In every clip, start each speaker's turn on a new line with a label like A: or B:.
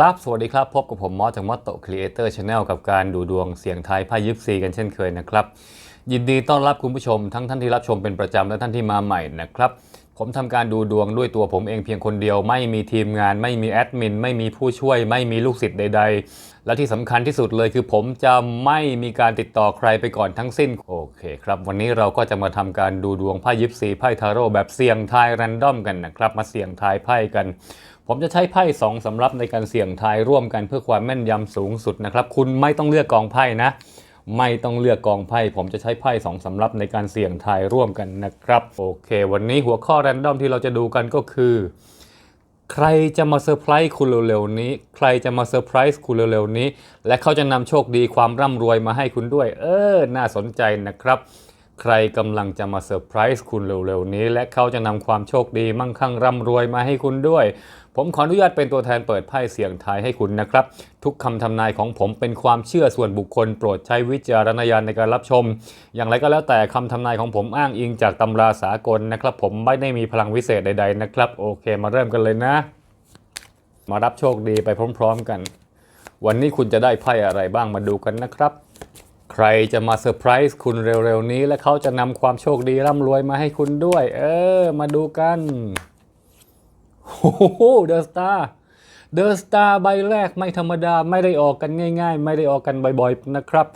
A: ครับ สวัสดีครับ พบกับผมมอสจากมอสโตครีเอเตอร์ชาแนลกับการดูดวงเสียงไทายไพ่ยิปซีกันเช่นเคยนะครับ ยินดีต้อนรับคุณผู้ชมทั้งท่านที่รับชมเป็นประจำและท่านที่มาใหม่นะครับ ผมทำการดูดวงด้วยตัวผมเองเพียงคนเดียว ไม่มีทีมงาน ไม่มีแอดมิน ไม่มีผู้ช่วย ไม่มีลูกศิษย์ใด ๆ และที่สำคัญที่สุดเลยคือผมจะไม่มีการติดต่อใครไปก่อนทั้งสิ้น โอเคครับ วันนี้เราก็จะมาทำการดูดวงไพ่ยิปซีไพ่ทาโร่แบบเสี่ยงทายแรนดอมกันนะครับ มาเสี่ยงทายไพ่กัน ผมจะใช้ไพ่สองสำรับในการเสี่ยงทายร่วมกันเพื่อความแม่นยำสูงสุดนะครับ คุณไม่ต้องเลือกกองไพ่นะ ไม่ต้องเลือกกองไพ่ ผมจะใช้ไพ่สองสำรับในการเสี่ยงทายร่วมกันนะครับ โอเค วันนี้หัวข้อแรนดอมที่เราจะดูกันก็คือ ใครจะมาเซอร์ไพรส์คุณเร็วๆนี้ ใครจะมาเซอร์ไพรส์คุณเร็วๆนี้ และเขาจะนำโชคดีความร่ำรวยมาให้คุณด้วย เออ น่าสนใจนะครับใครกำลังจะมาเซอร์ไพรส์คุณเร็วๆนี้ และเขาจะนำความโชคดีมั่งคั่งร่ำรวยมาให้คุณด้วย ผมขออนุญาตเป็นตัวแทนเปิดไพ่เสี่ยงทายให้คุณนะครับ ทุกคำทำนายของผมเป็นความเชื่อส่วนบุคคล โปรดใช้วิจารณญาณในการรับชม อย่างไรก็แล้วแต่คำทำนายของผมอ้างอิงจากตำราสากลนะครับ ผมไม่ได้มีพลังวิเศษใด ๆ นะครับ โอเค มาเริ่มกันเลยนะ มารับโชคดีไปพร้อม ๆ กัน วันนี้คุณจะได้ไพ่อะไรบ้างมาดูกันนะครับ ใครจะมาเซอร์ไพรส์คุณเร็วๆนี้ และเขาจะนำความโชคดีร่ำรวยมาให้คุณด้วย เออ มาดูกัน โอ้โหเดอะสตาร์เดอะสตาร์ใบแรกไม่ธรรมดาไม่ได้ออกกันง่าย ๆ ไม่ได้ออกกันบ่อยๆนะครับ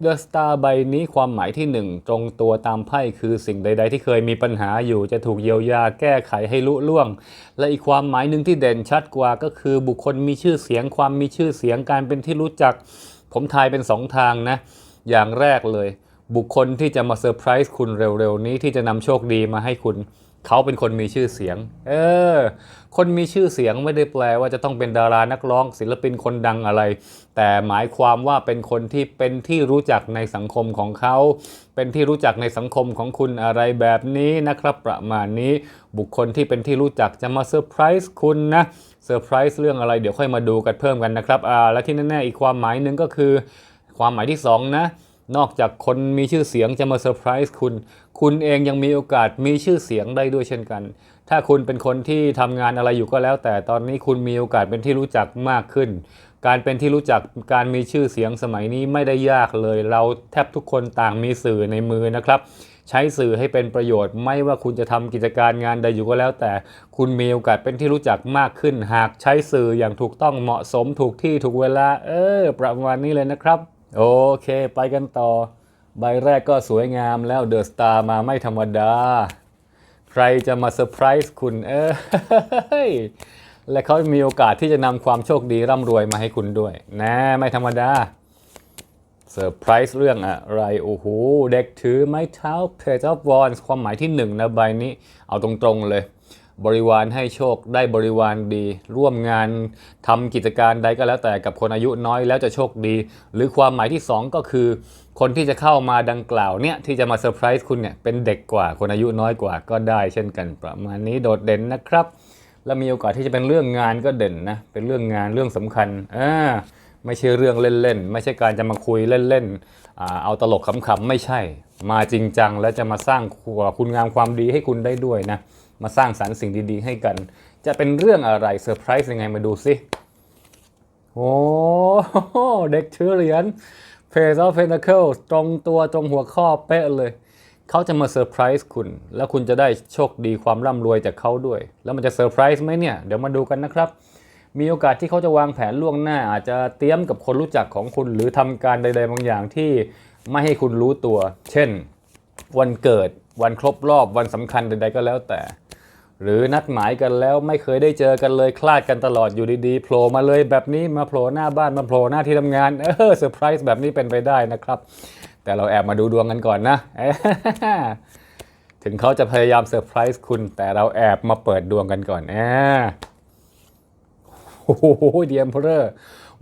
A: เดอะสตาร์ใบนี้ความหมายที่หนึ่งตรงตัวตามไพ่คือสิ่งใด ๆ ที่เคยมีปัญหาอยู่จะถูกเยียวยาแก้ไขให้ลุล่วง และอีกความหมายหนึ่งที่เด่นชัดกว่าก็คือบุคคลมีชื่อเสียงความมีชื่อเสียงการเป็นที่รู้จัก ผมทายเป็นสองทางนะ อย่างแรกเลย บุคคลที่จะมาเซอร์ไพรส์คุณเร็วๆนี้ที่จะนำโชคดีมาให้คุณ เขาเป็นคนมีชื่อเสียง เออ คนมีชื่อเสียงไม่ได้แปลว่าจะต้องเป็นดารานักร้อง ศิลปินคนดังอะไร แต่หมายความว่าเป็นคนที่เป็นที่รู้จักในสังคมของเขา เป็นที่รู้จักในสังคมของคุณอะไรแบบนี้นะครับ ประมาณนี้ บุคคลที่เป็นที่รู้จักจะมาเซอร์ไพรส์คุณนะ เซอร์ไพรส์เรื่องอะไรเดี๋ยวค่อยมาดูกันเพิ่มกันนะครับ อ่า และที่แน่ๆอีกความหมายหนึ่งก็คือ ความหมายที่สองนะนอกจากคนมีชื่อเสียงจะมาเซอร์ไพรส์คุณ คุณเองยังมีโอกาสมีชื่อเสียงได้ด้วยเช่นกัน ถ้าคุณเป็นคนที่ทำงานอะไรอยู่ก็แล้ว แต่ตอนนี้คุณมีโอกาสเป็นที่รู้จักมากขึ้น การเป็นที่รู้จักการมีชื่อเสียงสมัยนี้ไม่ได้ยากเลย เราแทบทุกคนต่างมีสื่อในมือนะครับใช้สื่อให้เป็นประโยชน์ไม่ว่าคุณจะทำกิจการงานใดอยู่ก็แล้ว แต่คุณมีโอกาสเป็นที่รู้จักมากขึ้น หากใช้สื่ออย่างถูกต้องเหมาะสมถูกที่ถูกเวลา เออ ประมาณนี้เลยนะครับ โอเค ไปกันต่อ ใบแรกก็สวยงามแล้วเดอะสตาร์มาไม่ธรรมดา ใครจะมาเซอร์ไพรส์คุณเออและเขามีโอกาสที่จะนำความโชคดีร่ำรวยมาให้คุณด้วย นะไม่ธรรมดาเซอร์ไพรส์เรื่องอะไร โอ้โห เด็กถือไม้เท้า Page of Wands ความหมายที่หนึ่งนะใบนี้ เอาตรงๆเลย บริวารให้โชคได้บริวารดี ร่วมงานทำกิจการใดก็แล้วแต่กับคนอายุน้อยแล้วจะโชคดี หรือความหมายที่สองก็คือ คนที่จะเข้ามาดังกล่าวเนี่ยที่จะมาเซอร์ไพรส์คุณเนี่ยเป็นเด็กกว่าคนอายุน้อยกว่าก็ได้เช่นกันประมาณนี้โดดเด่นนะครับ และมีโอกาสที่จะเป็นเรื่องงานก็เด่นนะเป็นเรื่องงานเรื่องสำคัญอ่าไม่ใช่เรื่องเล่นๆไม่ใช่การจะมาคุยเล่นๆอ่าเอาตลกขำๆไม่ใช่ มาจริงจังแล้วจะมาสร้างคุณงามความดีให้คุณได้ด้วยนะมาสร้างสรรค์สิ่งดีๆ ให้กัน จะเป็นเรื่องอะไรเซอร์ไพรส์ยังไงมาดูสิโอ้เด็กถือเหรียญ Page of Pentacles ตรงตัวตรงหัวข้อเป๊ะเลย เขาจะมาเซอร์ไพรส์คุณ แล้วคุณจะได้โชคดีความร่ำรวยจากเขาด้วย แล้วมันจะเซอร์ไพรส์ไหมเนี่ย เดี๋ยวมาดูกันนะครับ มีโอกาสที่เขาจะวางแผนล่วงหน้า อาจจะเตรียมกับคนรู้จักของคุณ หรือทำการใด ๆ บางอย่างที่ไม่ให้คุณรู้ตัว เช่น วันเกิดวันครบรอบวันสำคัญใด ๆ ก็แล้วแต่ หรือนัดหมายกันแล้วไม่เคยได้เจอกันเลยคลาดกันตลอดอยู่ดีๆโผล่มาเลยแบบนี้มาโผล่หน้าบ้านมาโผล่หน้าที่ทำงานเออเซอร์ไพรส์แบบนี้เป็นไปได้นะครับ แต่เราแอบมาดูดวงกันก่อนนะ ถึงเขาจะพยายามเซอร์ไพรส์คุณ แต่เราแอบมาเปิดดวงกันก่อนอ่าโอ้โหเดียมเพลอร์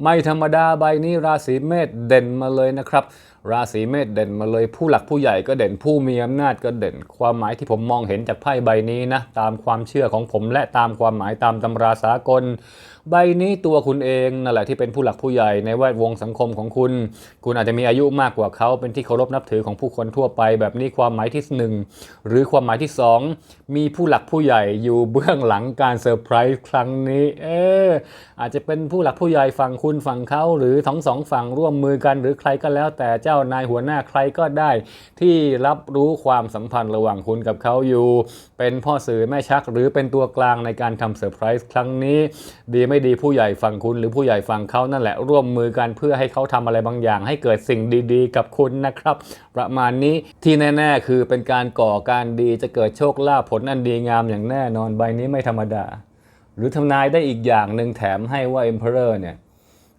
A: ไม่ธรรมดาใบนี้ราศีเมษเด่นมาเลยนะครับ ราศีเมษเด่นมาเลยผู้หลักผู้ใหญ่ก็เด่นผู้มีอำนาจก็เด่น ความหมายที่ผมมองเห็นจากไพ่ใบนี้นะ ตามความเชื่อของผมและตามความหมายตามตำราสากล ใบนี้ตัวคุณเองนั่นแหละที่เป็นผู้หลักผู้ใหญ่ในแวดวงสังคมของคุณ คุณอาจจะมีอายุมากกว่าเขาเป็นที่เคารพนับถือของผู้คนทั่วไป แบบนี้ความหมายที่หนึ่งหรือความหมายที่สองมีผู้หลักผู้ใหญ่อยู่เบื้องหลังการเซอร์ไพรส์ครั้งนี้ เอออาจจะเป็นผู้หลักผู้ใหญ่ฝั่งคุณฝั่งเขาหรือทั้งสองฝั่งร่วมมือกัน หรือใครก็แล้วแต่เจ้านายหัวหน้าใครก็ได้ ที่รับรู้ความสัมพันธ์ระหว่างคุณกับเขาอยู่ เป็นพ่อสื่อแม่ชัก หรือเป็นตัวกลางในการทำเซอร์ไพรส์ครั้งนี้ ดีไม่ดีผู้ใหญ่ฝั่งคุณหรือผู้ใหญ่ฝั่งเขานั่นแหละร่วมมือกันเพื่อให้เขาทำอะไรบางอย่าง ให้เกิดสิ่งดีๆ กับคุณนะครับ ประมาณนี้ที่แน่ ๆ คือเป็นการก่อการดีจะเกิดโชคลาภผลอันดีงามอย่างแน่นอนใบนี้ไม่ธรรมดา หรือทำนายได้อีกอย่างหนึ่งแถมให้ว่า Emperor เนี่ย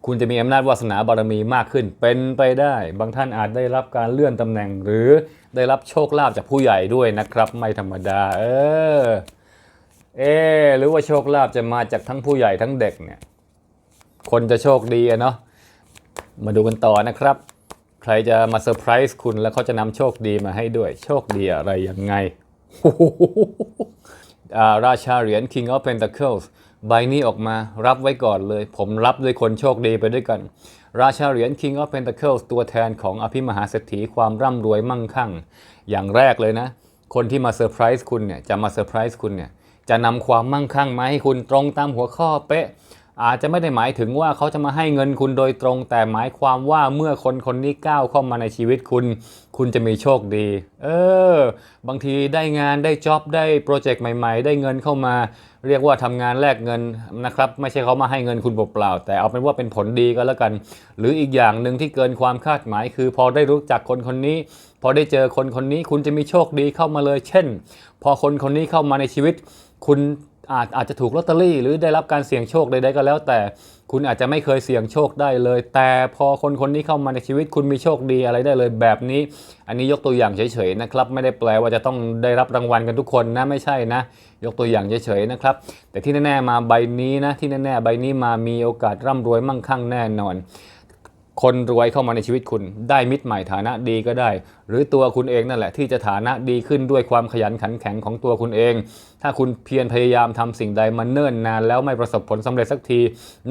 A: คุณจะมีอำนาจวาสนาบารมีมากขึ้น เป็นไปได้ บางท่านอาจได้รับการเลื่อนตำแหน่ง หรือได้รับโชคลาภจากผู้ใหญ่ด้วยนะครับ ไม่ธรรมดา เออ เอหรือว่าโชคลาภจะมาจากทั้งผู้ใหญ่ทั้งเด็กเนี่ย คนจะโชคดีอะเนาะ มาดูกันต่อนะครับ ใครจะมาเซอร์ไพรส์คุณแล้วเขาจะนำโชคดีมาให้ด้วย โชคดีอะไรยังไงาราชาเหรียญ King of Pentacles ใบนี้ออกมารับไว้ก่อนเลย ผมรับด้วยคนโชคดีไปด้วยกัน ราชาเหรียญ King of Pentacles ตัวแทนของอภิมหาเศรษฐีความร่ำรวยมั่งคั่ง อย่างแรกเลยนะ คนที่มาเซอร์ไพรส์คุณเนี่ยจะมาเซอร์ไพรส์คุณเนี่ย จะนำความมั่งคั่งมาให้คุณตรงตามหัวข้อเป๊ะ อาจจะไม่ได้หมายถึงว่าเขาจะมาให้เงินคุณโดยตรง แต่หมายความว่าเมื่อคนคนนี้ก้าวเข้ามาในชีวิตคุณ คุณจะมีโชคดี เออ บางทีได้งานได้จ็อบได้โปรเจกต์ใหม่ ๆ ได้เงินเข้ามา เรียกว่าทำงานแลกเงินนะครับ ไม่ใช่เขามาให้เงินคุณเปล่าๆแต่เอาเป็นว่าเป็นผลดีก็แล้วกัน หรืออีกอย่างหนึ่งที่เกินความคาดหมาย คือพอได้รู้จักคนคนนี้พอได้เจอคนคนนี้คุณจะมีโชคดีเข้ามาเลย เช่น พอคนคนนี้เข้ามาในชีวิต คุณอาจอาจจะถูกลอตเตอรี่ หรือได้รับการเสี่ยงโชคใดๆก็แล้ว แต่คุณอาจจะไม่เคยเสี่ยงโชคได้เลย แต่พอคนคนนี้เข้ามาในชีวิตคุณมีโชคดีอะไรได้เลยแบบนี้ อันนี้ยกตัวอย่างเฉยๆนะครับ ไม่ได้แปลว่าจะต้องได้รับรางวัลกันทุกคนนะไม่ใช่นะ ยกตัวอย่างเฉยๆนะครับ แต่ที่แน่ๆมาใบนี้นะที่แน่ๆใบนี้มามีโอกาสร่ำรวยมั่งคั่งแน่นอน คนรวยเข้ามาในชีวิตคุณ ได้มิตรใหม่ฐานะดีก็ได้ หรือตัวคุณเองนั่นแหละที่จะฐานะดีขึ้นด้วยความขยันขันแข็งของตัวคุณเอง ถ้าคุณเพียรพยายามทำสิ่งใดมาเนิ่นนานแล้วไม่ประสบผลสำเร็จสักที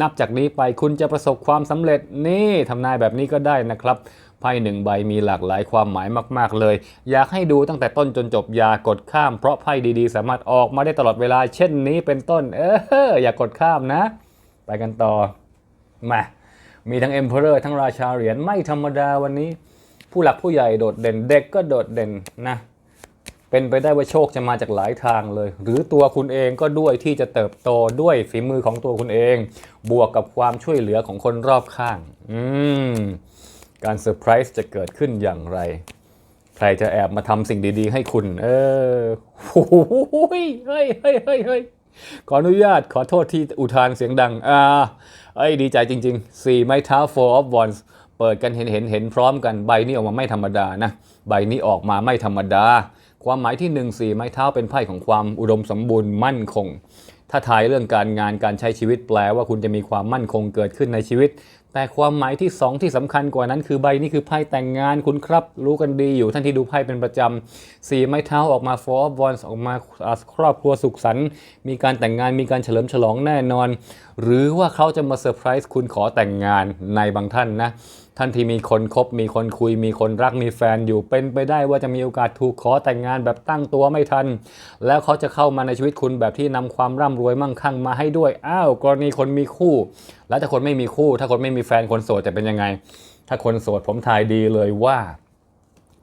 A: นับจากนี้ไปคุณจะประสบความสำเร็จนี่ทำนายแบบนี้ก็ได้นะครับไพ่หนึ่งใบมีหลากหลายความหมายมาก ๆ เลย อยากให้ดูตั้งแต่ต้นจนจบอย่ากดข้ามเพราะไพ่ดีๆ สามารถออกมาได้ตลอดเวลา เช่นนี้เป็นต้น เอออย่ากดข้ามนะ ไปกันต่อมา มีทั้ง Emperor ทั้งราชาเหรียญไม่ธรรมดาวันนี้ ผู้หลักผู้ใหญ่โดดเด่นเด็กก็โดดเด่นนะเป็นไปได้ว่าโชคจะมาจากหลายทางเลย หรือตัวคุณเองก็ด้วยที่จะเติบโตด้วยฝีมือของตัวคุณเอง บวกกับความช่วยเหลือของคนรอบข้าง อืมการเซอร์ไพรส์จะเกิดขึ้นอย่างไร ใครจะแอบมาทำสิ่งดีๆ ให้คุณ เออโอ้โหเฮ้ยเฮ้ยเฮ้ยเฮ้ยเฮ้ยขออนุญาตขอโทษที่อุทานเสียงดัง อ่า เอ้ยดีใจจริงๆสี่ไม้เท้า four of wands เปิดกันเห็นเห็นเห็นพร้อมกันใบนี้ออกมาไม่ธรรมดานะ ใบนี้ออกมาไม่ธรรมดา ความหมายที่หนึ่งสี่ไม้เท้าเป็นไพ่ของความอุดมสมบูรณ์มั่นคง ถ้าทายเรื่องการงานการใช้ชีวิตแปลว่าคุณจะมีความมั่นคงเกิดขึ้นในชีวิต แต่ความหมายที่ 2 ที่สำคัญกว่านั้น คือใบนี้คือไพ่แต่งงานคุณครับ รู้กันดีอยู่ท่านที่ดูไพ่เป็นประจำสี่ไม้เท้าออกมา four of wands ออกมาครอบครัวสุขสันต์มีการแต่งงานมีการเฉลิมฉลองแน่นอน หรือว่าเขาจะมาเซอร์ไพรส์คุณขอแต่งงานในบางท่านนะ ท่านที่มีคนคบมีคนคุยมีคนรักมีแฟนอยู่เป็นไปได้ว่าจะมีโอกาสถูกขอแต่งงานแบบตั้งตัวไม่ทัน แล้วเขาจะเข้ามาในชีวิตคุณแบบที่นำความร่ำรวยมั่งคั่งมาให้ด้วยอ้าวกรณีคนมีคู่ แล้วถ้าคนไม่มีคู่ ถ้าคนไม่มีแฟนคนโสดจะเป็นยังไง ถ้าคนโสดผมทายดีเลยว่า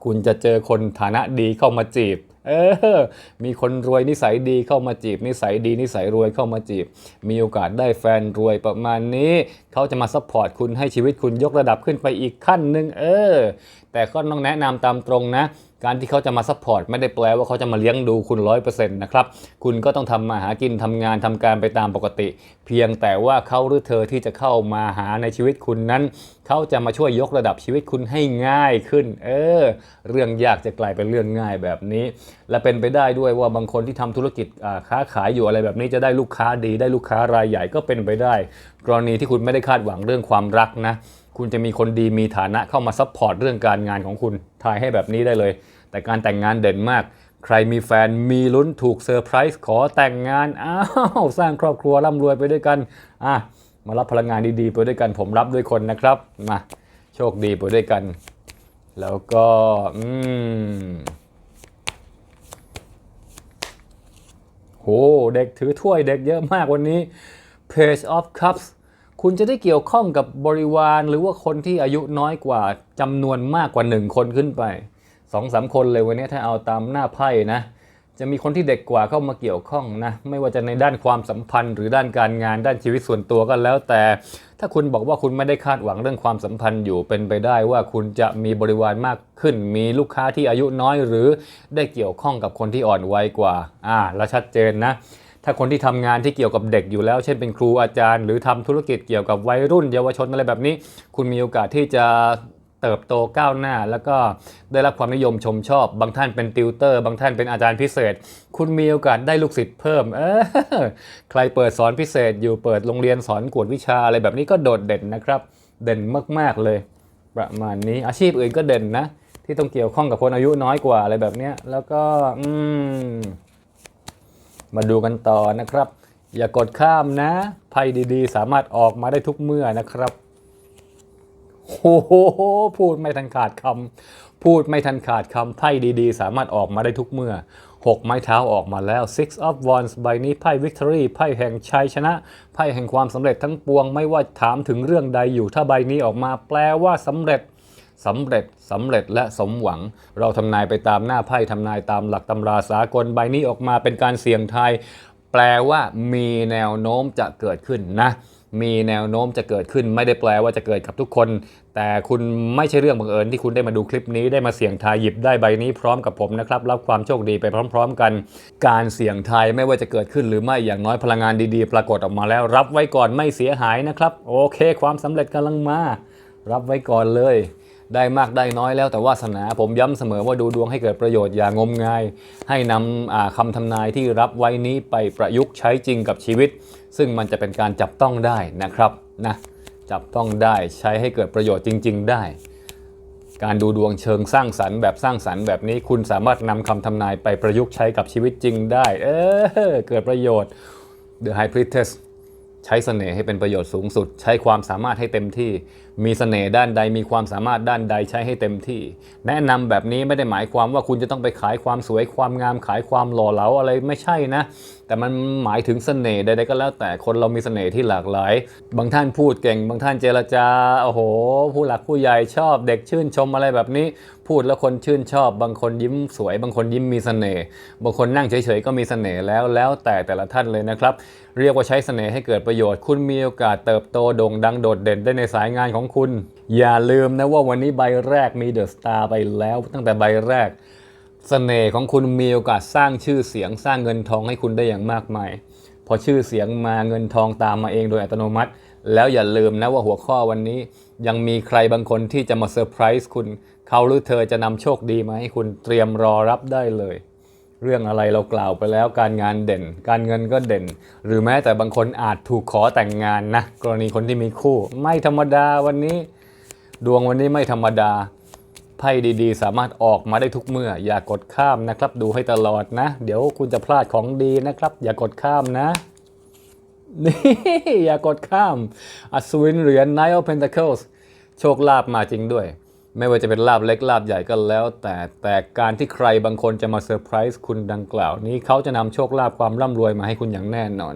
A: คุณจะเจอคนฐานะดีเข้ามาจีบ เออ มีคนรวยนิสัยดีเข้ามาจีบ นิสัยดีนิสัยรวยเข้ามาจีบ มีโอกาสได้แฟนรวยประมาณนี้ เขาจะมาซัพพอร์ตคุณให้ชีวิตคุณยกระดับขึ้นไปอีกขั้นหนึ่งเออ แต่ก็ต้องแนะนำตามตรงนะการที่เขาจะมาซัพพอร์ตไม่ได้แปลว่าเขาจะมาเลี้ยงดูคุณร้อยเปอร์เซ็นต์นะครับ คุณก็ต้องทำมาหากินทำงานทำการไปตามปกติ เพียงแต่ว่าเขาหรือเธอที่จะเข้ามาหาในชีวิตคุณนั้น เขาจะมาช่วยยกระดับชีวิตคุณให้ง่ายขึ้น เออ เรื่องยากจะกลายเป็นเรื่องง่ายแบบนี้ และเป็นไปได้ด้วยว่าบางคนที่ทำธุรกิจค้าขายอยู่อะไรแบบนี้จะได้ลูกค้าดี ได้ลูกค้ารายใหญ่ก็เป็นไปได้ กรณีที่คุณไม่ได้คาดหวังเรื่องความรักนะ คุณจะมีคนดีมีฐานะเข้ามาซัพพอร์ตเรื่องการงานของคุณทายให้แบบนี้ได้เลย แต่การแต่งงานเด่นมาก ใครมีแฟนมีลุ้นถูกเซอร์ไพรส์ขอแต่งงาน อ้าว สร้างครอบครัวร่ำรวยไปด้วยกันอะมารับพลังงานดีๆ ไปด้วยกันผมรับด้วยคนนะครับมาโชคดีไปด้วยกัน แล้วก็อืมโหเด็กถือถ้วยเด็กเยอะมากวันนี้ Page of Cups คุณจะได้เกี่ยวข้องกับบริวารหรือว่าคนที่อายุน้อยกว่าจำนวนมากกว่าหนึ่งคนขึ้นไปสองสามคนเลยวันนี้ถ้าเอาตามหน้าไพ่นะ จะมีคนที่เด็กกว่าเข้ามาเกี่ยวข้องนะ ไม่ว่าจะในด้านความสัมพันธ์ หรือด้านการงานด้านชีวิตส่วนตัวก็แล้ว แต่ถ้าคุณบอกว่าคุณไม่ได้คาดหวังเรื่องความสัมพันธ์อยู่เป็นไปได้ว่าคุณจะมีบริวารมากขึ้น มีลูกค้าที่อายุน้อยหรือได้เกี่ยวข้องกับคนที่อ่อนวัยกว่า อ่า แล้วชัดเจนนะ ถ้าคนที่ทำงานที่เกี่ยวกับเด็กอยู่แล้ว เช่นเป็นครูอาจารย์ หรือทำธุรกิจเกี่ยวกับวัยรุ่น เยาวชนอะไรแบบนี้ คุณมีโอกาสที่จะเติบโตก้าวหน้า แล้วก็ได้รับความนิยมชมชอบ บางท่านเป็นติวเตอร์ บางท่านเป็นอาจารย์พิเศษ คุณมีโอกาสได้ลูกศิษย์เพิ่มเออใครเปิดสอนพิเศษ อยู่เปิดโรงเรียนสอนกวดวิชาอะไรแบบนี้ก็โดดเด่นนะครับ เด่นมากๆเลย ประมาณนี้อาชีพอื่นก็เด่นนะ ที่ต้องเกี่ยวข้องกับคนอายุน้อยกว่าอะไรแบบนี้แล้วก็อืม มาดูกันต่อนะครับ อย่ากดข้ามนะ ไพ่ดีๆ สามารถออกมาได้ทุกเมื่อนะครับโอ้โหพูดไม่ทันขาดคำพูดไม่ทันขาดคำไพ่ดีๆ สามารถออกมาได้ทุกเมื่อหกไม้เท้าออกมาแล้ว six of wands ใบนี้ไพ่ victory ไพ่แห่งชัยชนะ ไพ่แห่งความสำเร็จทั้งปวงไม่ว่าถามถึงเรื่องใดอยู่ถ้าใบนี้ออกมาแปลว่าสำเร็จ สำเร็จสำเร็จและสมหวัง เราทำนายไปตามหน้าไพ่ทำนายตามหลักตำราสากลใบนี้ออกมาเป็นการเสี่ยงทายแปลว่ามีแนวโน้มจะเกิดขึ้นนะมีแนวโน้มจะเกิดขึ้นไม่ได้แปลว่าจะเกิดกับทุกคน แต่คุณไม่ใช่เรื่องบังเอิญที่คุณได้มาดูคลิปนี้ได้มาเสี่ยงทายหยิบได้ใบนี้พร้อมกับผมนะครับรับความโชคดีไปพร้อม ๆ กัน การเสี่ยงทายไม่ว่าจะเกิดขึ้นหรือไม่อย่างน้อยพลังงานดีๆ ปรากฏออกมาแล้ว รับไว้ก่อนไม่เสียหายนะครับ โอเค ความสำเร็จกำลังมา รับไว้ก่อนเลย ได้มากได้น้อยแล้วแต่วาสนาผมย้ำเสมอว่าดูดวงให้เกิดประโยชน์อย่างงมงาย ให้นำอ่าคำทำนายที่รับไว้นี้ไปประยุกต์ใช้จริงกับชีวิต ซึ่งมันจะเป็นการจับต้องได้นะครับนะจับต้องได้ใช้ให้เกิดประโยชน์จริง ๆ ได้ การดูดวงเชิงสร้างสรรค์แบบสร้างสรรค์แบบนี้คุณสามารถนำคำทำนายไปประยุกต์ใช้กับชีวิตจริงได้ เออเกิดประโยชน์ The High Priestess ใช้เสน่ห์ให้เป็นประโยชน์สูงสุด ใช้ความสามารถให้เต็มที่ มีเสน่ห์ด้านใดมีความสามารถด้านใดใช้ให้เต็มที่ แนะนำแบบนี้ไม่ได้หมายความว่าคุณจะต้องไปขายความสวยความงามขายความหล่อเหลาอะไรไม่ใช่นะ แต่มันหมายถึงเสน่ห์ใดๆก็แล้วแต่คนเรามีเสน่ห์ที่หลากหลาย บางท่านพูดเก่ง บางท่านเจรจาโอ้โห ผู้หลักผู้ใหญ่ชอบเด็กชื่นชมอะไรแบบนี้ พูดแล้วคนชื่นชอบ บางคนยิ้มสวย บางคนยิ้มมีเสน่ห์บางคนนั่งเฉยๆก็มีเสน่ห์แล้วแล้วแต่แต่ละท่านเลยนะครับ เรียกว่าใช้เสน่ห์ให้เกิดประโยชน์ คุณมีโอกาสเติบโตโด่งดังโดดเด่นได้ในสายงานของคุณ อย่าลืมนะว่าวันนี้ใบแรกมีเดอะสตาร์ไปแล้วตั้งแต่ใบแรกเสน่ห์ของคุณมีโอกาสสร้างชื่อเสียงสร้างเงินทองให้คุณได้อย่างมากมาย พอชื่อเสียงมาเงินทองตามมาเองโดยอัตโนมัติ แล้วอย่าลืมนะว่าหัวข้อวันนี้ ยังมีใครบางคนที่จะมาเซอร์ไพรส์คุณ เขาหรือเธอจะนำโชคดีมาให้คุณเตรียมรอรับได้เลย เรื่องอะไรเรากล่าวไปแล้วการงานเด่น การเงินก็เด่น หรือแม้แต่บางคนอาจถูกขอแต่งงานนะกรณีคนที่มีคู่ ไม่ธรรมดาวันนี้ ดวงวันนี้ไม่ธรรมดาไพ่ดีๆ สามารถออกมาได้ทุกเมื่อ อย่ากดข้ามนะครับ ดูให้ตลอดนะ เดี๋ยวคุณจะพลาดของดีนะครับ อย่ากดข้ามนะนี่อย่ากดข้าม อัศวินเหรียญ Nine of Pentacles โชคลาภมาจริงด้วย ไม่ว่าจะเป็นลาบเล็กลาบใหญ่ก็แล้ว แต่แต่การที่ใครบางคนจะมาเซอร์ไพรส์คุณดังกล่าว นี้เขาจะนำโชคลาภความร่ำรวยมาให้คุณอย่างแน่นอน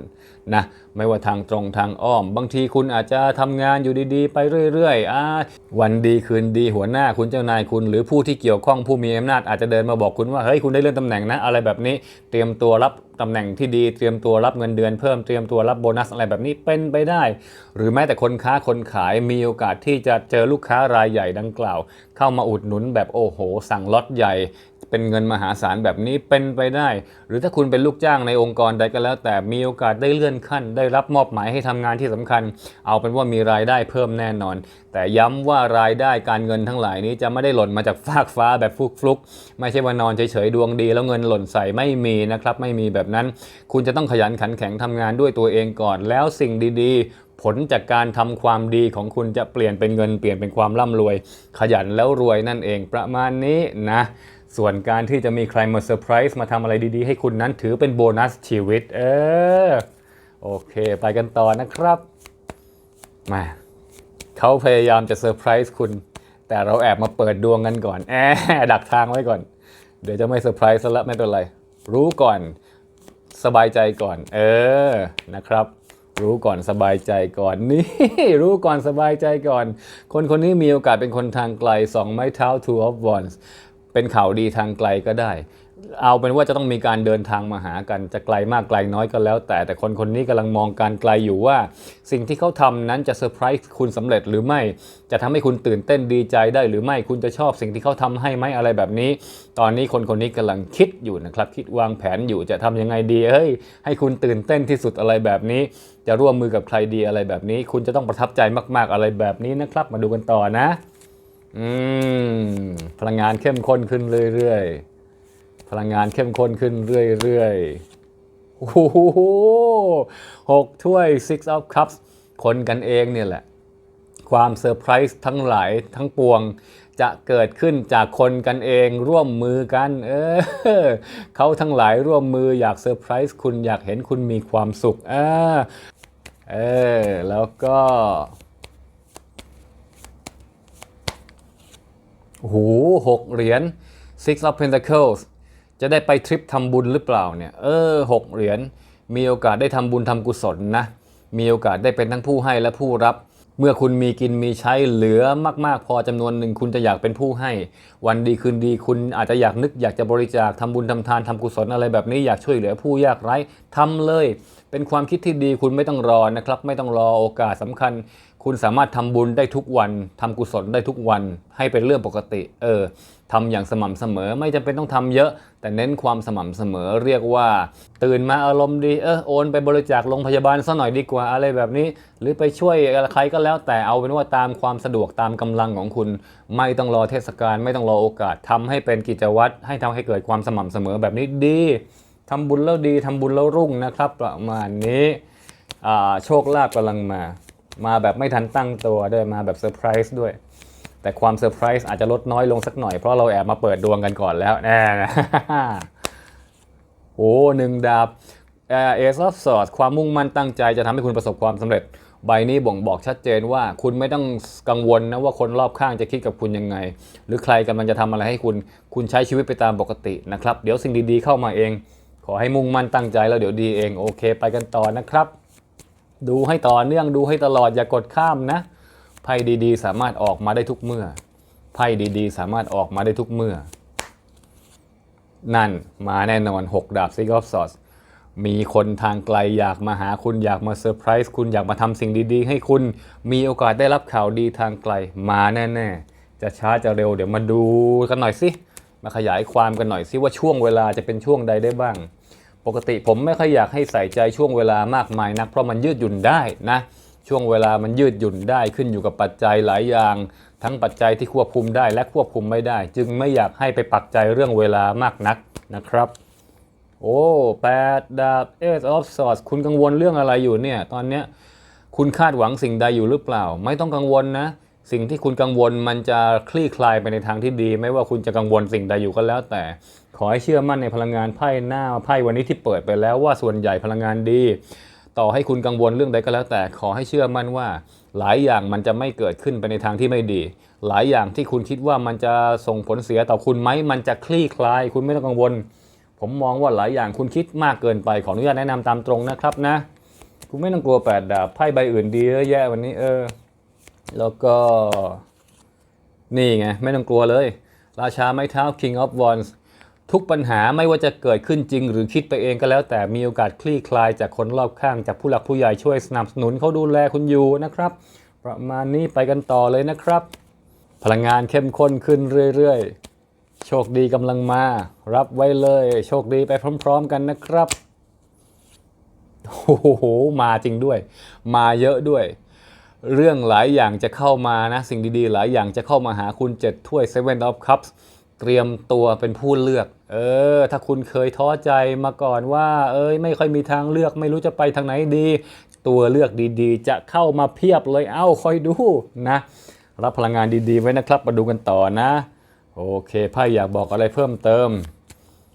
A: นะไม่ว่าทางตรงทางอ้อม บางทีคุณอาจจะทำงานอยู่ดีๆ ไปเรื่อยๆอวันดีคืนดีหัวหน้าคุณเจ้านายคุณ หรือผู้ที่เกี่ยวข้องผู้มีอำนาจอาจจะเดินมาบอกคุณว่าเฮ้ยคุณได้เลื่อนตำแหน่งนะอะไรแบบนี้ เตรียมตัวรับ ตำแหน่งที่ดีเตรียมตัวรับเงินเดือนเพิ่มเตรียมตัวรับโบนัสอะไรแบบนี้เป็นไปได้ หรือแม้แต่คนค้าคนขายมีโอกาสที่จะเจอลูกค้ารายใหญ่ดังกล่าว เข้ามาอุดหนุนแบบโอ้โห สั่งล็อตใหญ่ เป็นเงินมหาศาลแบบนี้เป็นไปได้ หรือถ้าคุณเป็นลูกจ้างในองค์กรใดก็แล้ว แต่มีโอกาสได้เลื่อนขั้น ได้รับมอบหมายให้ทำงานที่สำคัญ เอาเป็นว่ามีรายได้เพิ่มแน่นอน แต่ย้ำว่ารายได้การเงินทั้งหลายนี้จะไม่ได้หล่นมาจากฟากฟ้าแบบฟลุกๆ ไม่ใช่ว่านอนเฉยๆดวงดี แล้วเงินหล่นใส่ไม่มีนะครับไม่มีแบบนั้น คุณจะต้องขยันขันแข็งทำงานด้วยตัวเองก่อน แล้วสิ่งดีๆผลจากการทำความดีของคุณจะเปลี่ยนเป็นเงินเปลี่ยนเป็นความร่ำรวย ขยันแล้วรวยนั่นเองประมาณนี้นะ ส่วนการที่จะมีใครมาเซอร์ไพรส์มาทำอะไรดีๆ ให้คุณนั้นถือเป็นโบนัสชีวิต เออ โอเค ไปกันต่อนะครับมาเขาพยายามจะเซอร์ไพรส์คุณ แต่เราแอบมาเปิดดวงกันก่อน แอบดักทางไว้ก่อน เดี๋ยวจะไม่เซอร์ไพรส์ซะละไม่เป็นไร รู้ก่อนสบายใจก่อน เออนะครับ รู้ก่อนสบายใจก่อนนี่รู้ก่อนสบายใจก่อน คนคนนี้มีโอกาสเป็นคนทางไกลสองไม้เท้า two of wands เป็นข่าวดีทางไกลก็ได้ เอาเป็นว่าจะต้องมีการเดินทางมาหากันจะไกลมากไกลน้อยก็แล้ว แต่แต่คนคนนี้กำลังมองการไกลอยู่ว่า สิ่งที่เขาทำนั้นจะเซอร์ไพรส์คุณสำเร็จหรือไม่ จะทำให้คุณตื่นเต้นดีใจได้หรือไม่คุณจะชอบสิ่งที่เขาทำให้ไหมอะไรแบบนี้ ตอนนี้คนคนนี้กำลังคิดอยู่นะครับ คิดวางแผนอยู่จะทำยังไงดีเฮ้ยให้คุณตื่นเต้นที่สุดอะไรแบบนี้ จะร่วมมือกับใครดีอะไรแบบนี้ คุณจะต้องประทับใจมาก ๆอะไรแบบนี้นะครับ มาดูกันต่อนะ อืมพลังงานเข้มข้นขึ้นเรื่อยๆ พลังงานเข้มข้นขึ้นเรื่อยๆ โอ้โหหกถ้วย six of cups คนกันเองเนี่ยแหละ ความเซอร์ไพรส์ทั้งหลายทั้งปวงจะเกิดขึ้นจากคนกันเองร่วมมือกัน เออเขาทั้งหลายร่วมมืออยากเซอร์ไพรส์คุณอยากเห็นคุณมีความสุขอ่าเออแล้วก็ โอ้โหหกเหรียญ six of pentacles จะได้ไปทริปทำบุญหรือเปล่าเนี่ย เออหกเหรียญ มีโอกาสได้ทำบุญทำกุศลนะ มีโอกาสได้เป็นทั้งผู้ให้และผู้รับ เมื่อคุณมีกินมีใช้เหลือมากๆ พอจำนวนหนึ่งคุณจะอยากเป็นผู้ให้ วันดีคืนดีคุณอาจจะอยากนึกอยากจะบริจาคทำบุญทำทานทำกุศลอะไรแบบนี้อยากช่วยเหลือผู้ยากไร้ทำเลย เป็นความคิดที่ดีคุณไม่ต้องรอนะครับ ไม่ต้องรอโอกาสสำคัญ คุณสามารถทำบุญได้ทุกวันทำกุศลได้ทุกวัน ให้เป็นเรื่องปกติ เออทำอย่างสม่ำเสมอ ไม่จำเป็นต้องทำเยอะ แต่เน้นความสม่ำเสมอ เรียกว่า ตื่นมาอารมณ์ดี เออโอนไปบริจาคโรงพยาบาลซะหน่อยดีกว่าอะไรแบบนี้ หรือไปช่วยใครก็แล้ว แต่เอาเป็นว่าตามความสะดวกตามกำลังของคุณ ไม่ต้องรอเทศกาลไม่ต้องรอโอกาสทำให้เป็นกิจวัตรให้ทำให้เกิดความสม่ำเสมอแบบนี้ดีทำบุญแล้วดีทำบุญแล้วรุ่งนะครับ ประมาณนี้โชคลาภกำลังมา มาแบบไม่ทันตั้งตัวด้วยมาแบบเซอร์ไพรส์ด้วย แต่ความเซอร์ไพรส์อาจจะลดน้อยลงสักหน่อย เพราะเราแอบมาเปิดดวงกันก่อนแล้วแน่โอ้หนึ่งดาบเอสออฟสอดความมุ่งมั่นตั้งใจจะทำให้คุณประสบความสำเร็จ ใบนี้บ่งบอกชัดเจนว่าคุณไม่ต้องกังวลนะว่าคนรอบข้างจะคิดกับคุณยังไง หรือใครกำลังจะทำอะไรให้คุณ คุณใช้ชีวิตไปตามปกตินะครับ เดี๋ยวสิ่งดีๆเข้ามาเอง ขอให้มุ่งมั่นตั้งใจแล้วเดี๋ยวดีเอง โอเค ไปกันต่อนะครับ ดูให้ต่อเนื่องดูให้ตลอดอย่ากดข้ามนะไพ่ดีๆ สามารถออกมาได้ทุกเมื่อไพ่ดีๆ สามารถออกมาได้ทุกเมื่อ นั่นมาแน่นอน 6 ดาบซิกอฟสอสมีคนทางไกลอยากมาหาคุณอยากมาเซอร์ไพรส์คุณอยากมาทำสิ่งดีๆ ให้คุณมีโอกาสได้รับข่าวดีทางไกลมาแน่ๆ จะช้าจะเร็วเดี๋ยวมาดูกันหน่อยสิ มาขยายความกันหน่อยสิว่าช่วงเวลาจะเป็นช่วงใดได้บ้าง ปกติผมไม่ค่อยอยากให้ใส่ใจช่วงเวลามากมายนัก เพราะมันยืดหยุ่นได้นะช่วงเวลามันยืดหยุ่นได้ขึ้นอยู่กับปัจจัยหลายอย่าง ทั้งปัจจัยที่ควบคุมได้และควบคุมไม่ได้ จึงไม่อยากให้ไปปักใจเรื่องเวลามากนักนะครับ โอ้แปดดาบเอสออฟสอดคุณกังวลเรื่องอะไรอยู่เนี่ย ตอนเนี้ยคุณคาดหวังสิ่งใดอยู่หรือเปล่า ไม่ต้องกังวลนะ สิ่งที่คุณกังวลมันจะคลี่คลายไปในทางที่ดี ไม่ว่าคุณจะกังวลสิ่งใดอยู่ก็แล้วแต่ ขอให้เชื่อมั่นในพลังงานไพ่หน้าไพ่วันนี้ที่เปิดไปแล้วว่าส่วนใหญ่พลังงานดี ต่อให้คุณกังวลเรื่องใดก็แล้วแต่ขอให้เชื่อมั่นว่า หลายอย่างมันจะไม่เกิดขึ้นไปในทางที่ไม่ดี หลายอย่างที่คุณคิดว่ามันจะส่งผลเสียต่อคุณไหมมันจะคลี่คลาย คุณไม่ต้องกังวล ผมมองว่าหลายอย่างคุณคิดมากเกินไปขออนุญาตแนะนำตามตรงนะครับนะ คุณไม่ต้องกลัวแปดดาบไพ่ใบอื่นดีเยอะแยะวันนี้เออ แล้วก็ นี่ไงไม่ต้องกลัวเลย ราชาไม้เท้า King of Wands ทุกปัญหาไม่ว่าจะเกิดขึ้นจริง หรือคิดไปเองก็แล้ว แต่มีโอกาสคลี่คลายจากคนรอบข้างจากผู้หลักผู้ใหญ่ช่วยสนับสนุนเขาดูแลคุณอยู่นะครับ ประมาณนี้ไปกันต่อเลยนะครับ พลังงานเข้มข้นขึ้นเรื่อยๆ โชคดีกำลังมา รับไว้เลย โชคดีไปพร้อม ๆ กันนะครับโอ้โหมาจริงด้วย มาเยอะด้วย เรื่องหลายอย่างจะเข้ามานะ สิ่งดีๆ หลายอย่างจะเข้ามาหาคุณเจ็ดถ้วย Seven of Cups เตรียมตัวเป็นผู้เลือก เออ ถ้าคุณเคยท้อใจมาก่อนว่า เอ้ยไม่ค่อยมีทางเลือกไม่รู้จะไปทางไหนดี ตัวเลือกดีๆ จะเข้ามาเพียบเลยเอ้าคอยดูนะ รับพลังงานดีๆ ไว้นะครับมาดูกันต่อนะ โอเคไพ่อยากบอกอะไรเพิ่มเติม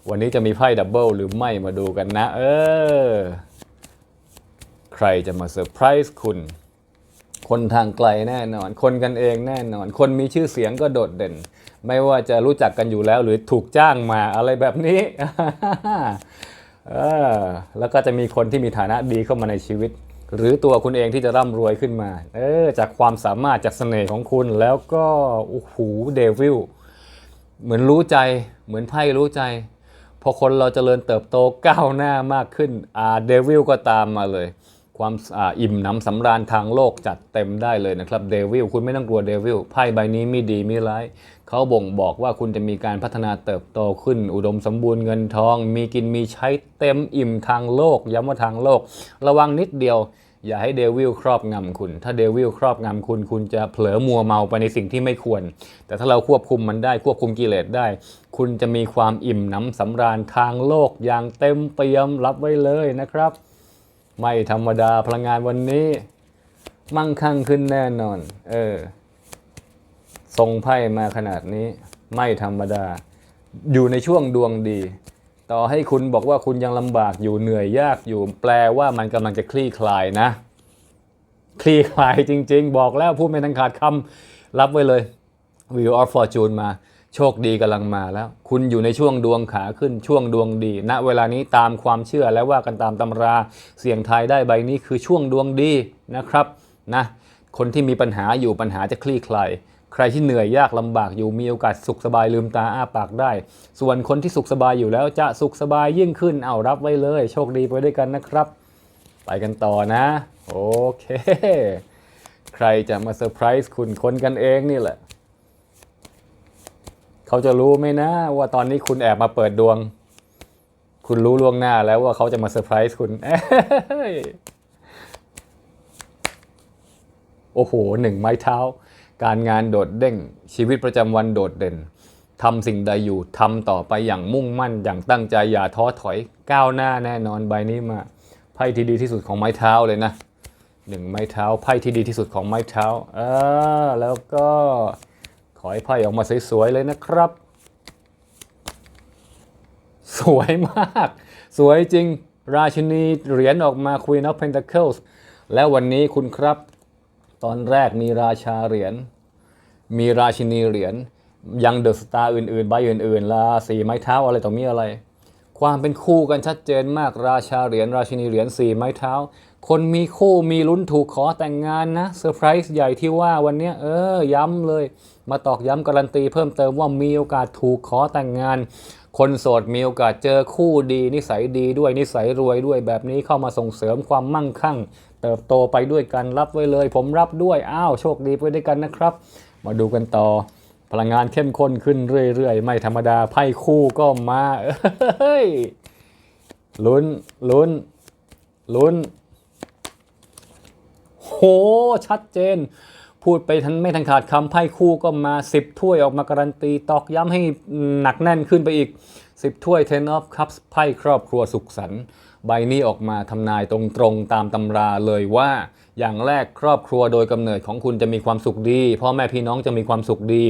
A: วันนี้จะมีไพ่ดับเบิลหรือไม่มาดูกันนะ เออ ใครจะมาเซอร์ไพรส์คุณ คนทางไกลแน่นอน คนกันเองแน่นอน คนมีชื่อเสียงก็โดดเด่น ไม่ว่าจะรู้จักกันอยู่แล้วหรือถูกจ้างมาอะไรแบบนี้แล้วก็จะมีคนที่มีฐานะดีเข้ามาในชีวิต หรือตัวคุณเองที่จะร่ำรวยขึ้นมา เออจากความสามารถจากเสน่ห์ของคุณแล้วก็โอ้โหเดวิลเหมือนรู้ใจเหมือนไพ่รู้ใจ พอคนเราจเจริญเติบโตก้าวหน้ามากขึ้นอ่าเดวิลก็ตามมาเลย ความอ่าอิ่มหนำสำราญทางโลกจัดเต็มได้เลยนะครับเดวิลคุณไม่ต้องกลัวเดวิลไพ่ใบนี้ไม่ดีไม่ร้าย เขาบ่งบอกว่าคุณจะมีการพัฒนาเติบโตขึ้น อุดมสมบูรณ์เงินทอง มีกินมีใช้เต็มอิ่มทางโลก ย้ำว่าทางโลก ระวังนิดเดียว อย่าให้เดวิลครอบงำคุณ ถ้าเดวิลครอบงำคุณ คุณจะเผลอมัวเมาไปในสิ่งที่ไม่ควร แต่ถ้าเราควบคุมมันได้ควบคุมกิเลสได้ คุณจะมีความอิ่มหนำสำราญทางโลกอย่างเต็มเปี่ยมรับไว้เลยนะครับ ไม่ธรรมดาพลังงานวันนี้ มั่งคั่งขึ้นแน่นอน เออ ทรงไพ่มาขนาดนี้ ไม่ธรรมดา อยู่ในช่วงดวงดี ต่อให้คุณบอกว่าคุณยังลำบากอยู่เหนื่อยยากอยู่ แปลว่ามันกำลังจะคลี่คลายนะ คลี่คลายจริง ๆ บอกแล้วพูดไม่ทันขาดคำรับไว้เลย Wheel of Fortune มาโชคดีกำลังมาแล้ว คุณอยู่ในช่วงดวงขาขึ้นช่วงดวงดีณเวลานี้ตามความเชื่อและว่ากันตามตำราเสี่ยงทายได้ใบนี้คือช่วงดวงดีนะครับนะคนที่มีปัญหาอยู่ปัญหาจะคลี่คลาย ใครที่เหนื่อยยากลำบากอยู่มีโอกาสสุขสบายลืมตาอ้าปากได้ ส่วนคนที่สุขสบายอยู่แล้วจะสุขสบายยิ่งขึ้นเอารับไว้เลย โชคดีไปด้วยกันนะครับ ไปกันต่อนะ โอเค ใครจะมาเซอร์ไพรส์คุณคนกันเองนี่แหละ เขาจะรู้ไหมนะ ว่าตอนนี้คุณแอบมาเปิดดวง คุณรู้ล่วงหน้าแล้วว่าเขาจะมาเซอร์ไพรส์คุณโอ้โหหนึ่งไม้เท้า การงานโดดเด้งชีวิตประจำวันโดดเด่นทำสิ่งใดอยู่ทำต่อไปอย่างมุ่งมั่น อย่างตั้งใจอย่าท้อถอยก้าวหน้าแน่นอนใบนี้มาไพ่ที่ดีที่สุดของไม้เท้าเลยนะหนึ่งไม้เท้าไพ่ที่ดีที่สุดของไม้เท้าเออแล้วก็ขอให้ไพ่ออกมาสวยๆเลยนะครับ สวยมาก สวยจริง ราชินีเหรียญออกมา Queen of Pentacles แล้ววันนี้คุณครับ ตอนแรกมีราชาเหรียญ มีราชินีเหรียญยังเดอะสตาร์อื่นๆใบอื่นๆราสีไม้เท้าอะไรต่อมีอะไร ความเป็นคู่กันชัดเจนมากราชาเหรียญราชินีเหรียญสี่ไม้เท้า คนมีคู่มีลุ้นถูกขอแต่งงานนะเซอร์ไพรส์ใหญ่ที่ว่าวันนี้เออย้ำเลย มาตอกย้ำการันตีเพิ่มเติมว่ามีโอกาสถูกขอแต่งงาน คนโสดมีโอกาสเจอคู่ดี นิสัยดีด้วยนิสัยรวยด้วยแบบนี้เข้ามาส่งเสริมความมั่งคั่ง เติบโตไปด้วยกันรับไว้เลย ผมรับด้วยอ้าวโชคดีไปด้วยกันนะครับ มาดูกันต่อ พลังงานเข้มข้นขึ้นเรื่อยๆ ไม่ธรรมดาไพ่คู่ก็มาเอ้ยลุ้นลุ้นลุ้น โห ชัดเจน พูดไปทันไม่ทันขาดคำไพ่คู่ก็มา10ถ้วยออกมาการันตี ตอกย้ำให้หนักแน่นขึ้นไปอีก10ถ้วย Ten of Cups ไพ่ครอบครัวสุขสันต์ใบนี้ออกมาทำนายตรงๆตามตำราเลยว่า อย่างแรกครอบครัวโดยกำเนิดของคุณจะมีความสุขดี พ่อแม่พี่น้องจะมีความสุขดี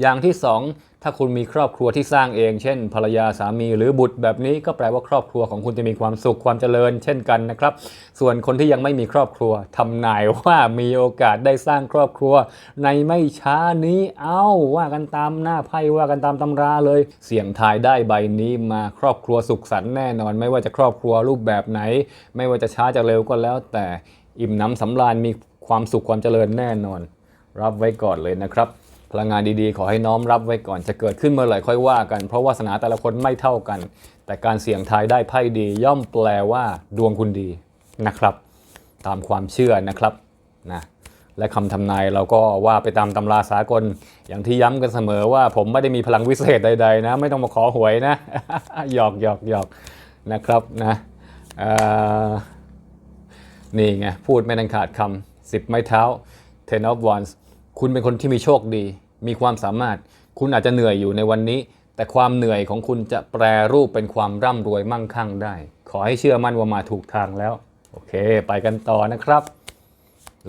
A: อย่างที่สองถ้าคุณมีครอบครัวที่สร้างเอง เช่น ภรรยาสามีหรือบุตรแบบนี้ก็แปลว่าครอบครัวของคุณจะมีความสุขความเจริญ เช่นกันนะครับ ส่วนคนที่ยังไม่มีครอบครัวทำนายว่ามีโอกาสได้สร้างครอบครัว ในไม่ช้านี้เอ้าว่ากันตามหน้าไพ่ว่ากันตามตำราเลย เสี่ยงทายได้ใบนี้มาครอบครัวสุขสันต์แน่นอน ไม่ว่าจะครอบครัวรูปแบบไหน ไม่ว่าจะช้าจะเร็วก็แล้วแต่ อิ่มน้ำสำราญมีความสุขความเจริญแน่นอน รับไว้ก่อนเลยนะครับ พลังงานดีๆ ขอให้น้อมรับไว้ก่อนจะเกิดขึ้นเมื่อไหร่ค่อยว่ากัน เพราะวาสนาแต่ละคนไม่เท่ากัน แต่การเสี่ยงทายได้ไพ่ดี ย่อมแปลว่าดวงคุณดีนะครับ ตามความเชื่อนะครับนะและคำทำนายเราก็ว่าไปตามตำราสากล อย่างที่ย้ำกันเสมอว่าผมไม่ได้มีพลังวิเศษใด ๆ นะ ไม่ต้องมาขอหวยนะหยอกหยอกหยอกนะครับนะเอ่อ นี่ไง พูดไม่ทันขาดคำสิบไม้เท้า ten of wands คุณเป็นคนที่มีโชคดี มีความสามารถ คุณอาจจะเหนื่อยอยู่ในวันนี้ แต่ความเหนื่อยของคุณจะแปรรูปเป็นความร่ำรวยมั่งคั่งได้ ขอให้เชื่อมั่นว่ามาถูกทางแล้ว โอเค ไปกันต่อนะครับ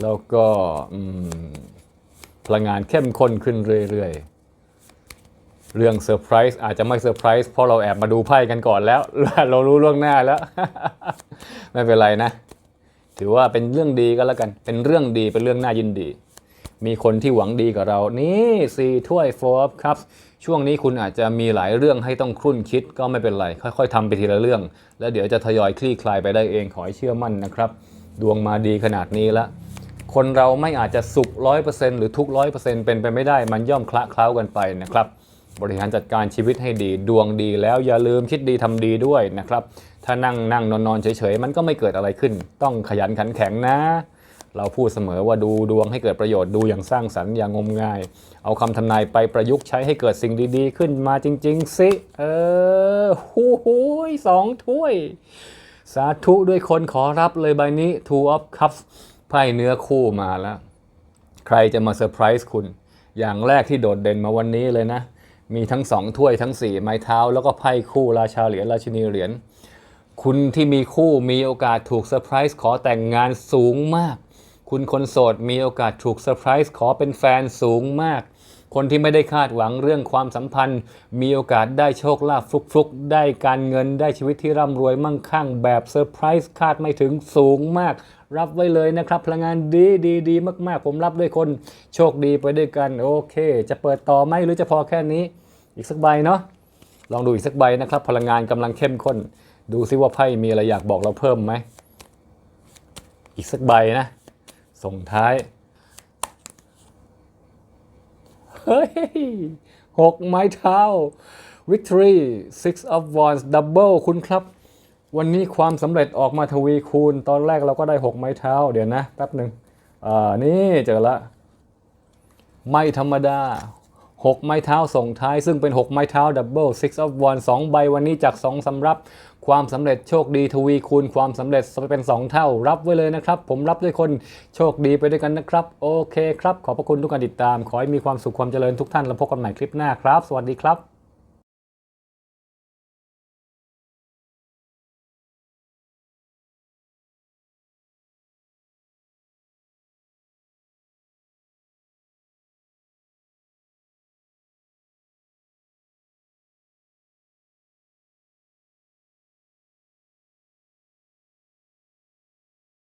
A: แล้วก็พลังงานเข้มข้นขึ้นเรื่อยเรื่องเซอร์ไพรส์อาจจะไม่เซอร์ไพรส์เพราะเราแอบมาดูไพ่กันก่อนแล้ว เรารู้ล่วงหน้าแล้ว ไม่เป็นไรนะ ถือว่าเป็นเรื่องดีก็แล้วกัน เป็นเรื่องดีเป็นเรื่องน่ายินดี มีคนที่หวังดีกับเรา นี่สี่ถ้วยโฟร์ครับ ช่วงนี้คุณอาจจะมีหลายเรื่องให้ต้องครุ่นคิดก็ไม่เป็นไร ค่อย ๆทำไปทีละเรื่อง แล้วเดี๋ยวจะทยอยคลี่คลายไปได้เองขอให้เชื่อมั่นนะครับ ดวงมาดีขนาดนี้แล้วคนเราไม่อาจจะสุขร้อยเปอร์เซ็นต์หรือทุกร้อยเปอร์เซ็นต์เป็นไปไม่ได้ มันย่อมคละเคล้ากันไปนะครับ บริหารจัดการชีวิตให้ดี ดวงดีแล้วอย่าลืมคิดดีทำดีด้วยนะครับ ถ้านั่งนั่งนอนนอนเฉยๆ มันก็ไม่เกิดอะไรขึ้น ต้องขยันขันแข็งนะ เราพูดเสมอว่าดูดวงให้เกิดประโยชน์ดูอย่างสร้างสรรค์อย่างงมงาย เอาคำทำนายไปประยุกต์ใช้ให้เกิดสิ่งดีๆ ขึ้นมาจริง ๆ สิ เออหูหูยสองถ้วย สาธุด้วยคนขอรับเลยใบนี้ Two of Cups ไพ่เนื้อคู่มาแล้ว ใครจะมาเซอร์ไพรส์คุณ อย่างแรกที่โดดเด่นมาวันนี้เลยนะ มีทั้งสองถ้วยทั้งสี่ไม้เท้า แล้วก็ไพ่คู่ราชาเหรียญราชินีเหรียญ คุณที่มีคู่มีโอกาสถูกเซอร์ไพรส์ขอแต่งงานสูงมาก คุณคนโสดมีโอกาสถูกเซอร์ไพรส์ขอเป็นแฟนสูงมาก คนที่ไม่ได้คาดหวังเรื่องความสัมพันธ์ มีโอกาสได้โชคลาภฟลุกๆ ได้การเงินได้ชีวิตที่ร่ำรวยมั่งคั่งแบบเซอร์ไพรส์คาดไม่ถึงสูงมาก รับไว้เลยนะครับ พลังงานดีดีดีมากๆ ผมรับด้วยคนโชคดีไปด้วยกันโอเค จะเปิดต่อไหมหรือจะพอแค่นี้ อีกสักใบเนาะลองดูอีกสักใบนะครับ พลังงานกำลังเข้มข้น ดูซิว่าไพ่มีอะไรอยากบอกเราเพิ่มไหม อีกสักใบนะ ส่งท้าย เฮ้ยหกไม้เท้า Victory Six of Wands Double คุณครับ วันนี้ความสำเร็จออกมาทวีคูณ ตอนแรกเราก็ได้ 6 ไม้เท้า เดี๋ยวนะ แป๊บหนึ่งอ่านี่เจอละ ไม่ธรรมดา 6 ไม้เท้าส่งท้าย ซึ่งเป็น 6 ไม้เท้าดับเบิล six of one 2ใบวันนี้จาก 2สำรับ ความสำเร็จโชคดีทวีคูณความสำเร็จเป็น 2 เท่า รับไว้เลยนะครับ ผมรับด้วยคนโชคดีไปด้วยกันนะครับ โอเคครับ ขอบพระคุณทุกการติดตาม ขอให้มีความสุขความเจริญทุกท่านแล้วพบกันใหม่คลิปหน้าครับ สวัสดีครับ